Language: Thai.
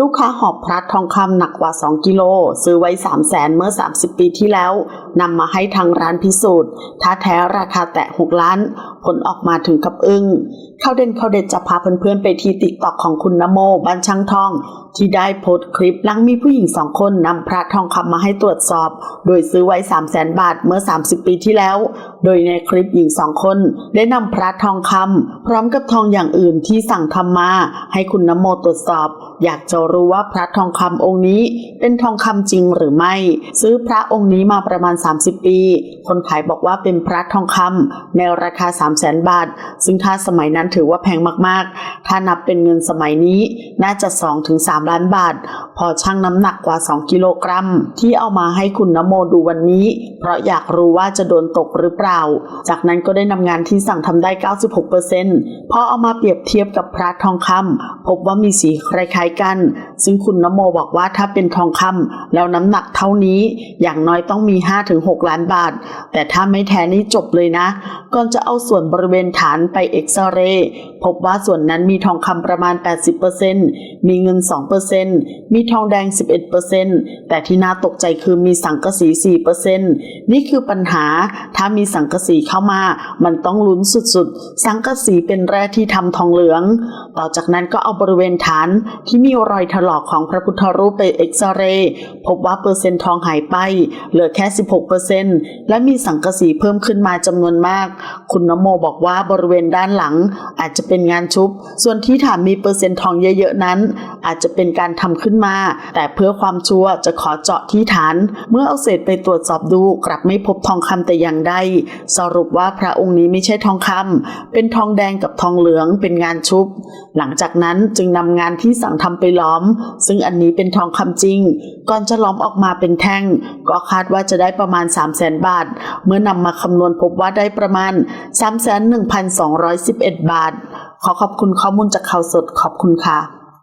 ลูกค้าหอบพระทองคำหนักกว่า 2 กิโล ซื้อไว้ 3 0 0แสนเมื่อ 30 ปีที่แล้ว นำมาให้ทางร้านพิสูจน์ ถ้าแท้ราคาแตะ 6 ล้าน ผลออกมาถึงกับอึง้งเข้าเด่นเข้าเด็ดจะพาเพื่อนๆ ไปที่ติ๊กตอกของคุณนโมบ้านช่างทอง ที่ได้โพสต์คลิปหลังมีผู้หญิงสองคนนำพระทองคำมาให้ตรวจสอบ โดยซื้อไว้ 3 0 0แสนบาทเมื่อ 30 ปีที่แล้ว โดยในคลิปหญิงสองคน ได้นำพระทองคำพร้อมกับทองอย่างอื่นที่สั่งทำมา ให้คุณนโมตรวจสอบ อยากจะรู้ว่าพระทองคำองค์นี้เป็นทองคำจริงหรือไม่ ซื้อพระองค์นี้มาประมาณ30 ปี คนขายบอกว่าเป็นพระทองคำในราคา 3 0 0แสนบาท ซึ่งถ้าสมัยนั้นถือว่าแพงมากๆ ถ้านับเป็นเงินสมัยนี้น่าจะ 2-3 ล้านบาท พอชั่งน้ำหนักกว่า 2 กิโลกรัม ที่เอามาให้คุณนโมดูวันนี้ เพราะอยากรู้ว่าจะโดนตกหรือเปล่า จากนั้นก็ได้นำงานที่สั่งทำได้ 96%พอเอามาเปรียบเทียบกับพระทองคำพบว่ามีสีคล้ายๆกัน ซึ่งคุณนโมบอกว่าถ้าเป็นทองคำแล้วน้ำหนักเท่านี้อย่างน้อยต้องมี 5-6ล้านบาท แต่ถ้าไม่แท้นี่จบเลยนะ ก่อนจะเอาส่วนบริเวณฐานไปเอ็กซเรย์พบว่าส่วนนั้นมีทองคำประมาณ 80%มีเงิน 2%มีทองแดง 11%แต่ที่น่าตกใจคือมีสังกะสี 4%นี่คือปัญหา ถ้ามีสังกะสีเข้ามา มันต้องลุ้นสุดๆ สังกะสีเป็นแร่ที่ทำทองเหลือง ต่อจากนั้นก็เอาบริเวณฐานที่มีรอยถลอกของพระพุทธรูปไปเอ็กซเรย์พบว่าเปอร์เซ็นต์ทองหายไป เหลือแค่ 16%และมีสังกะสีเพิ่มขึ้นมาจำนวนมาก คุณนโมบอกว่าบริเวณด้านหลังอาจจะเป็นงานชุบ ส่วนที่ฐานมีเปอร์เซ็นต์ทองเยอะๆนั้น อาจจะเป็นการทำขึ้นมา แต่เพื่อความชัวร์จะขอเจาะที่ฐาน เมื่อเอาเศษไปตรวจสอบดูกลับไม่พบทองคำแต่อย่างใดสรุปว่าพระองค์นี้ไม่ใช่ทองคำเป็นทองแดงกับทองเหลืองเป็นงานชุบ หลังจากนั้นจึงนำงานที่สั่งทำไปล้อม ซึ่งอันนี้เป็นทองคำจริง ก่อนจะล้อมออกมาเป็นแท่ง ก็คาดว่าจะได้ประมาณ 3 0 0แสนบาท เมื่อนำมาคำนวณพบว่าได้ประมาณ 3 1 2 1 1 บาท ขอขอบคุณข้อมูลจากข่าวสดขอบคุณค่ะ